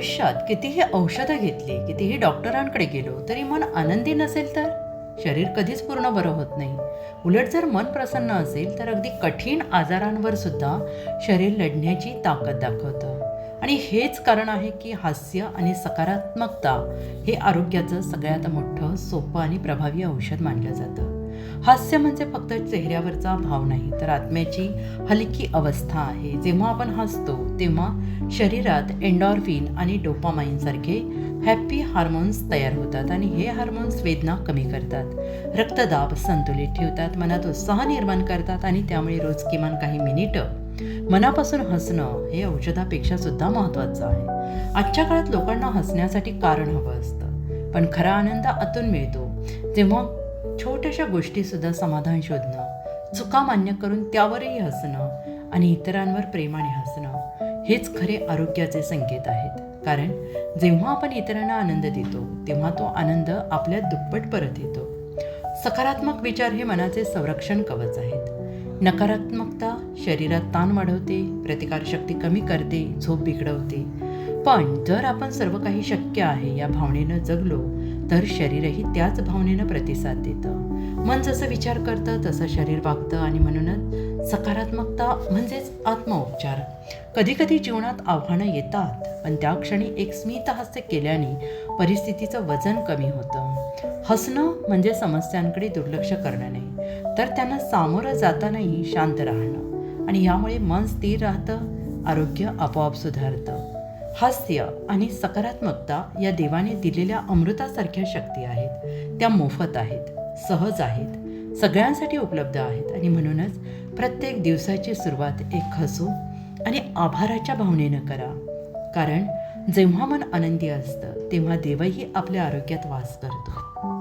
आयुष्यात कितीही औषधं घेतली कितीही डॉक्टरांकडे गेलो तरी मन आनंदी नसेल तर? शरीर कधीच पूर्ण बरं होत नाही. उलट जर मन प्रसन्न असेल तर अगदी कठीण आजारांवर सुद्धा शरीर लढण्याची ताकद दाखवतं. आणि हेच कारण आहे की हास्य आणि सकारात्मकता हे आरोग्याचं सगळ्यात मोठं सोपं आणि प्रभावी औषध मानलं जातं. हास्य म्हणजे फक्त चेहऱ्यावरचा भाव नाही तर आत्म्याची हलकी अवस्था आहे. जेव्हा आपण हसतो तेव्हा शरीरात एन्डॉर्फिन आणि डोपामाइन सारखे हार्मोन्स तयार होतात आणि हे हार्मोन्स वेदना कमी करतात. रक्तदाब संतुलित ठेवतात मनात उत्साह निर्माण करतात आणि त्यामुळे रोज किमान काही मिनिटं मनापासून हसणं हे औषधापेक्षा सुद्धा महत्त्वाचं आहे. आजच्या काळात लोकांना हसण्यासाठी कारण हवं असतं पण खरा आनंद आतून मिळतो. जेव्हा छोट्याशा गोष्टीसुद्धा समाधान शोधणं चुका मान्य करून त्यावरही हसणं आणि इतरांवर प्रेमाने हसणं हेच खरे आरोग्याचे संकेत आहेत. कारण जेव्हा आपण इतरांना आनंद देतो तेव्हा तो आनंद आपल्या दुप्पट परत येतो. सकारात्मक विचार हे मनाचे संरक्षण कवच आहेत. नकारात्मकता शरीरात ताण वाढवते प्रतिकारशक्ती कमी करते झोप बिघडवते. पण जर आपण सर्व काही शक्य आहे या भावनेनं जगलो तर शरीरही त्याच भावनेनं प्रतिसाद देतं. मन जसं विचार करतं तसं शरीर वागतं आणि म्हणूनच सकारात्मकता म्हणजेच आत्मोपचार. कधीकधी जीवनात आव्हानं येतात पण त्या क्षणी एक स्मित हास्य केल्याने परिस्थितीचं वजन कमी होतं. हसणं म्हणजे समस्यांकडे दुर्लक्ष करणं नाही तर त्यांना सामोरं जातानाही शांत राहणं. आणि यामुळे मन स्थिर राहतं आरोग्य आपोआप सुधारतं. हास्य आणि सकारात्मकता या देवाने दिलेल्या अमृतासारख्या शक्ती आहेत. त्या मोफत आहेत सहज आहेत सगळ्यांसाठी उपलब्ध आहेत आणि म्हणूनच प्रत्येक दिवसाची सुरुवात एक हसू आणि आभाराच्या भावनेनं करा. कारण जेव्हा मन आनंदी असतं तेव्हा देवही आपल्या आरोग्यात वास करतो.